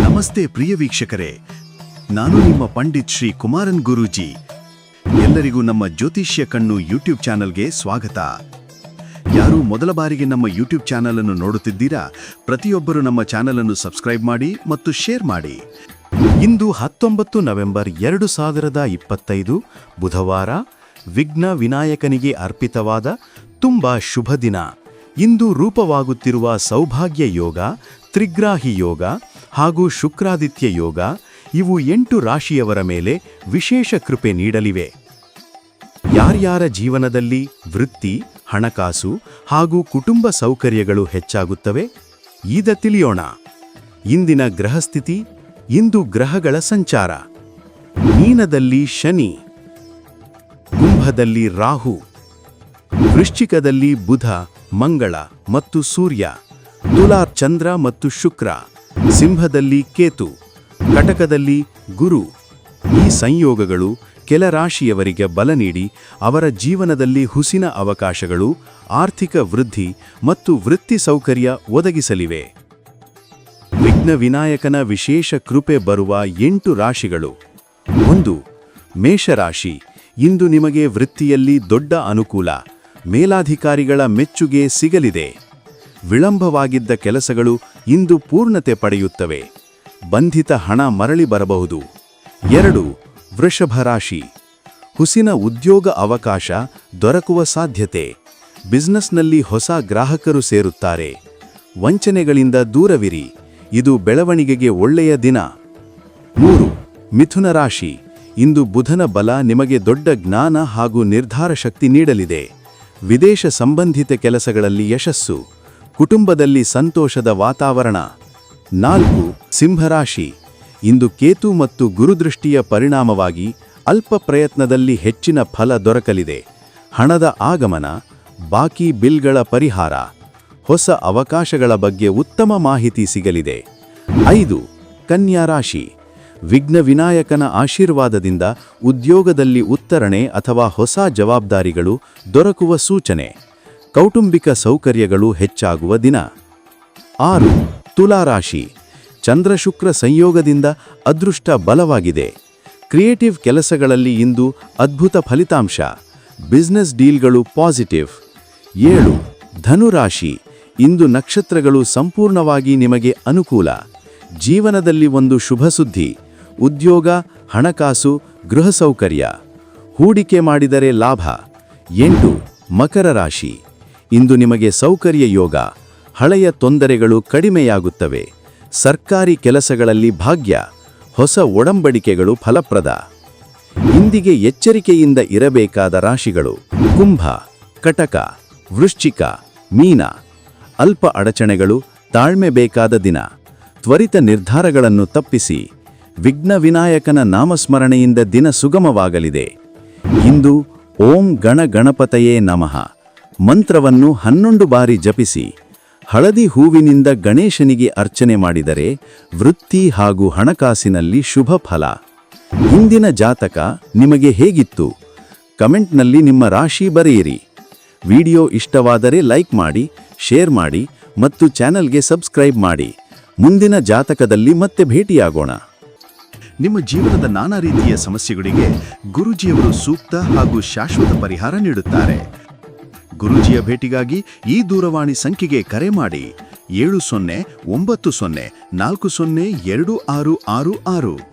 ನಮಸ್ತೆ ಪ್ರಿಯ ವೀಕ್ಷಕರೇ. ನಾನು ನಿಮ್ಮ ಪಂಡಿತ್ ಶ್ರೀ ಕುಮಾರನ್ ಗುರೂಜಿ. ಎಲ್ಲರಿಗೂ ನಮ್ಮ ಜ್ಯೋತಿಷ್ಯ ಕಣ್ಣು ಯೂಟ್ಯೂಬ್ ಚಾನಲ್ಗೆ ಸ್ವಾಗತ. ಯಾರು ಮೊದಲ ಬಾರಿಗೆ ನಮ್ಮ ಯೂಟ್ಯೂಬ್ ಚಾನಲ್ ಅನ್ನು ನೋಡುತ್ತಿದ್ದೀರಾ, ಪ್ರತಿಯೊಬ್ಬರು ನಮ್ಮ ಚಾನಲ್ ಅನ್ನು ಸಬ್ಸ್ಕ್ರೈಬ್ ಮಾಡಿ ಮತ್ತು ಶೇರ್ ಮಾಡಿ. ಇಂದು ಹತ್ತೊಂಬತ್ತು ನವೆಂಬರ್ ಎರಡು ಸಾವಿರದ ಇಪ್ಪತ್ತೈದು, ಬುಧವಾರ, ವಿಘ್ನ ವಿನಾಯಕನಿಗೆ ಅರ್ಪಿತವಾದ ತುಂಬಾ ಶುಭ ದಿನ. ಇಂದು ರೂಪವಾಗುತ್ತಿರುವ ಸೌಭಾಗ್ಯ ಯೋಗ, ತ್ರಿಗ್ರಾಹಿ ಯೋಗ ಹಾಗೂ ಶುಕ್ರಾದಿತ್ಯ ಯೋಗ ಇವು ಎಂಟು ರಾಶಿಯವರ ಮೇಲೆ ವಿಶೇಷ ಕೃಪೆ ನೀಡಲಿವೆ. ಯಾರ್ಯಾರ ಜೀವನದಲ್ಲಿ ವೃತ್ತಿ, ಹಣಕಾಸು ಹಾಗೂ ಕುಟುಂಬ ಸೌಕರ್ಯಗಳು ಹೆಚ್ಚಾಗುತ್ತವೆ ಈದ ತಿಳಿಯೋಣ. ಇಂದಿನ ಗ್ರಹಸ್ಥಿತಿ, ಇಂದು ಗ್ರಹಗಳ ಸಂಚಾರ. ಮೀನದಲ್ಲಿ ಶನಿ, ಕುಂಭದಲ್ಲಿ ರಾಹು, ವೃಶ್ಚಿಕದಲ್ಲಿ ಬುಧ, ಮಂಗಳ ಮತ್ತು ಸೂರ್ಯ, ತುಲಾ ಚಂದ್ರ ಮತ್ತು ಶುಕ್ರ. ಸಿಂಹದಲ್ಲಿ ಕೇತು, ಕಟಕದಲ್ಲಿ ಗುರು. ಈ ಸಂಯೋಗಗಳು ಕೆಲ ರಾಶಿಯವರಿಗೆ ಬಲ ನೀಡಿ ಅವರ ಜೀವನದಲ್ಲಿ ಹುಸಿನ ಅವಕಾಶಗಳು, ಆರ್ಥಿಕ ವೃದ್ಧಿ ಮತ್ತು ವೃತ್ತಿ ಸೌಕರ್ಯ ಒದಗಿಸಲಿವೆ. ವಿಘ್ನ ವಿನಾಯಕನ ವಿಶೇಷ ಕೃಪೆ ಬರುವ ಎಂಟು ರಾಶಿಗಳು. ಒಂದು, ಮೇಷರಾಶಿ. ಇಂದು ನಿಮಗೆ ವೃತ್ತಿಯಲ್ಲಿ ದೊಡ್ಡ ಅನುಕೂಲ. ಮೇಲಾಧಿಕಾರಿಗಳ ಮೆಚ್ಚುಗೆ ಸಿಗಲಿದೆ. ವಿಳಂಬವಾಗಿದ್ದ ಕೆಲಸಗಳು ಇಂದು ಪೂರ್ಣತೆ ಪಡೆಯುತ್ತವೆ. ಬಂಧಿತ ಹಣ ಮರಳಿ ಬರಬಹುದು. ಎರಡು, ವೃಷಭ ರಾಶಿ. ಹುಸಿನ ಉದ್ಯೋಗ ಅವಕಾಶ ದೊರಕುವ ಸಾಧ್ಯತೆ. ಬಿಸ್ನೆಸ್ನಲ್ಲಿ ಹೊಸ ಗ್ರಾಹಕರು ಸೇರುತ್ತಾರೆ. ವಂಚನೆಗಳಿಂದ ದೂರವಿರಿ. ಇದು ಬೆಳವಣಿಗೆಗೆ ಒಳ್ಳೆಯ ದಿನ. ಮೂರು, ಮಿಥುನ ರಾಶಿ. ಇಂದು ಬುಧನ ಬಲ ನಿಮಗೆ ದೊಡ್ಡ ಜ್ಞಾನ ಹಾಗೂ ನಿರ್ಧಾರ ಶಕ್ತಿ ನೀಡಲಿದೆ. ವಿದೇಶ ಸಂಬಂಧಿತ ಕೆಲಸಗಳಲ್ಲಿ ಯಶಸ್ಸು. ಕುಟುಂಬದಲ್ಲಿ ಸಂತೋಷದ ವಾತಾವರಣ. ನಾಲ್ಕು, ಸಿಂಹರಾಶಿ. ಇಂದು ಕೇತು ಮತ್ತು ಗುರುದೃಷ್ಟಿಯ ಪರಿಣಾಮವಾಗಿ ಅಲ್ಪ ಪ್ರಯತ್ನದಲ್ಲಿ ಹೆಚ್ಚಿನ ಫಲ ದೊರಕಲಿದೆ. ಹಣದ ಆಗಮನ, ಬಾಕಿ ಬಿಲ್ಗಳ ಪರಿಹಾರ. ಹೊಸ ಅವಕಾಶಗಳ ಬಗ್ಗೆ ಉತ್ತಮ ಮಾಹಿತಿ ಸಿಗಲಿದೆ. ಐದು, ಕನ್ಯಾ ರಾಶಿ. ವಿಘ್ನ ವಿನಾಯಕನ ಆಶೀರ್ವಾದದಿಂದ ಉದ್ಯೋಗದಲ್ಲಿ ಉತ್ತರಣೆ ಅಥವಾ ಹೊಸ ಜವಾಬ್ದಾರಿಗಳು ದೊರಕುವ ಸೂಚನೆ. ಕೌಟುಂಬಿಕ ಸೌಕರ್ಯಗಳು ಹೆಚ್ಚಾಗುವ ದಿನ. ಆರು ತುಲಾರಾಶಿ ಚಂದ್ರಶುಕ್ರ ಸಂಯೋಗದಿಂದ ಅದೃಷ್ಟ ಬಲವಾಗಿದೆ. ಕ್ರಿಯೇಟಿವ್ ಕೆಲಸಗಳಲ್ಲಿ ಇಂದು ಅದ್ಭುತ ಫಲಿತಾಂಶ. ಬಿಸ್ನೆಸ್ ಡೀಲ್ಗಳು ಪಾಸಿಟಿವ್. ಏಳು ಧನುರಾಶಿ ಇಂದು ನಕ್ಷತ್ರಗಳು ಸಂಪೂರ್ಣವಾಗಿ ನಿಮಗೆ ಅನುಕೂಲ. ಜೀವನದಲ್ಲಿ ಒಂದು ಶುಭ ಸುದ್ದಿ. ಉದ್ಯೋಗ, ಹಣಕಾಸು, ಗೃಹ ಸೌಕರ್ಯ. ಹೂಡಿಕೆ ಮಾಡಿದರೆ ಲಾಭ. ಎಂಟು, ಮಕರ ರಾಶಿ. ಇಂದು ನಿಮಗೆ ಸೌಕರ್ಯ ಯೋಗ, ಹಳೆಯ ತೊಂದರೆಗಳು ಕಡಿಮೆಯಾಗುತ್ತವೆ, ಸರ್ಕಾರಿ ಕೆಲಸಗಳಲ್ಲಿ ಭಾಗ್ಯ, ಹೊಸ ಒಡಂಬಡಿಕೆಗಳು ಫಲಪ್ರದ. ಇಂದಿಗೆ ಎಚ್ಚರಿಕೆಯಿಂದ ಇರಬೇಕಾದ ರಾಶಿಗಳು ಕುಂಭ, ಕಟಕ, ವೃಶ್ಚಿಕ, ಮೀನ, ಅಲ್ಪ ಅಡಚಣೆಗಳು, ತಾಳ್ಮೆ ಬೇಕಾದ ದಿನ, ತ್ವರಿತ ನಿರ್ಧಾರಗಳನ್ನು ತಪ್ಪಿಸಿ, ವಿಘ್ನ ವಿನಾಯಕನ ನಾಮಸ್ಮರಣೆಯಿಂದ ದಿನ ಸುಗಮವಾಗಲಿದೆ. ಇಂದು ಓಂ ಗಣ ಗಣಪತಯೇ ನಮಃ. ಮಂತ್ರವನ್ನು ಹನ್ನೊಂದು ಬಾರಿ ಜಪಿಸಿ, ಹಳದಿ ಹೂವಿನಿಂದ ಗಣೇಶನಿಗೆ ಅರ್ಚನೆ ಮಾಡಿದರೆ ವೃತ್ತಿ ಹಾಗೂ ಹಣಕಾಸಿನಲ್ಲಿ ಶುಭ ಫಲ. ಇಂದಿನ ಜಾತಕ ನಿಮಗೆ ಹೇಗಿತ್ತು? ಕಮೆಂಟ್ನಲ್ಲಿ ನಿಮ್ಮ ರಾಶಿ ಬರೆಯಿರಿ. ವಿಡಿಯೋ ಇಷ್ಟವಾದರೆ ಲೈಕ್ ಮಾಡಿ, ಶೇರ್ ಮಾಡಿ ಮತ್ತು ಚಾನಲ್ಗೆ ಸಬ್ಸ್ಕ್ರೈಬ್ ಮಾಡಿ. ಮುಂದಿನ ಜಾತಕದಲ್ಲಿ ಮತ್ತೆ ಭೇಟಿಯಾಗೋಣ. ನಿಮ್ಮ ಜೀವನದ ನಾನಾ ರೀತಿಯ ಸಮಸ್ಯೆಗಳಿಗೆ ಗುರುಜಿಯವರು ಸೂಕ್ತ ಹಾಗೂ ಶಾಶ್ವತ ಪರಿಹಾರ ನೀಡುತ್ತಾರೆ. ಗುರೂಜಿಯ ಭೇಟಿಗಾಗಿ ಈ ದೂರವಾಣಿ ಸಂಖ್ಯೆಗೆ ಕರೆ ಮಾಡಿ ಏಳು ಸೊನ್ನೆ ಒಂಬತ್ತು ಸೊನ್ನೆ ನಾಲ್ಕು ಸೊನ್ನೆ ಎರಡು ಆರು ಆರು ಆರು.